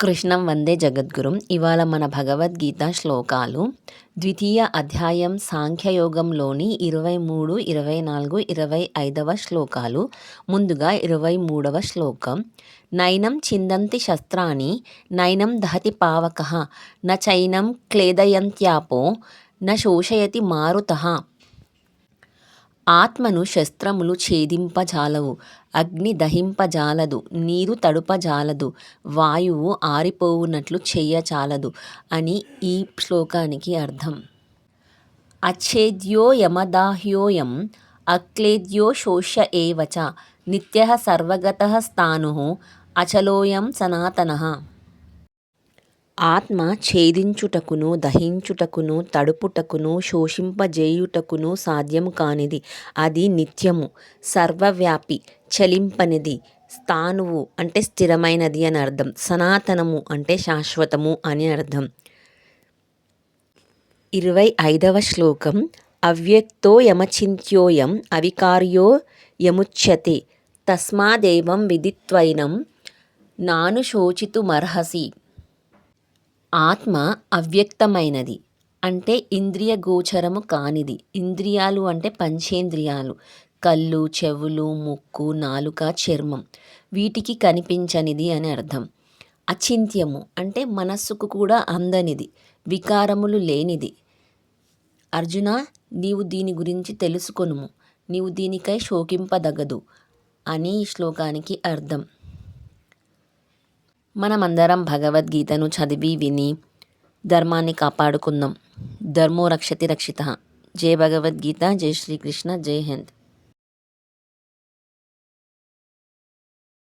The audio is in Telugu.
కృష్ణం వందే జగద్గురుం. ఇవాళ మన భగవద్గీత శ్లోకాలు ద్వితీయ అధ్యాయం సాంఖ్యయోగంలోని ఇరవై మూడు ఇరవై నాలుగు ఇరవై ఐదవ శ్లోకాలు. ముందుగా ఇరవై మూడవ శ్లోకం. నైనం చిందంతి శస్త్రాన్ని నైనం దహతి పావక న చైనం క్లేదయంత్యాపో న శోషయతి మారుత. ఆత్మను శస్త్రములు ఛేదింపజాలవు అగ్ని దహింపజాలదు నీరు తడుపజాలదు వాయువు ఆరిపోవునట్లు చెయ్యచాలదు అని ఈ శ్లోకానికి అర్థం. అచ్ఛేద్యో యమదాహ్యోయం అక్లేద్యో శోష్య ఏవచ నిత్య సర్వగత స్థాను అచలోయం సనాతన. ఆత్మ ఛేదించుటకును దహించుటకును తడుపుటకును శోషింపజేయుటకును సాధ్యము కానిది. అది నిత్యము. సర్వవ్యాపి చలింపనిది. స్థానువు అంటే స్థిరమైనది అని అర్థం. సనాతనము అంటే శాశ్వతము అని అర్థం. ఇరవై ఐదవ శ్లోకం. అవ్యక్తో యమచింత్యోయం అవికార్యో యముచ్యతే. తస్మాదేవం విదిత్వైనం. నాను శోచితుమర్హసి. ఆత్మ అవ్యక్తమైనది అంటే ఇంద్రియ గోచరము కానిది. ఇంద్రియాలు అంటే పంచేంద్రియాలు. కళ్ళు చెవులు ముక్కు నాలుక చర్మం. వీటికి కనిపించనిది అని అర్థం. అచింత్యము అంటే మనస్సుకు కూడా అందనిది. వికారములు లేనిది. అర్జున నీవు దీని గురించి తెలుసుకొనుము. నీవు దీనికై శోకింపదగదు అని ఈ శ్లోకానికి అర్థం. మనమందరం భగవద్గీతను చదివి విని ధర్మాన్ని కాపాడుకుందాం. ధర్మో రక్షతి రక్షిత. జై భగవద్గీత జై శ్రీకృష్ణ జై హింద్.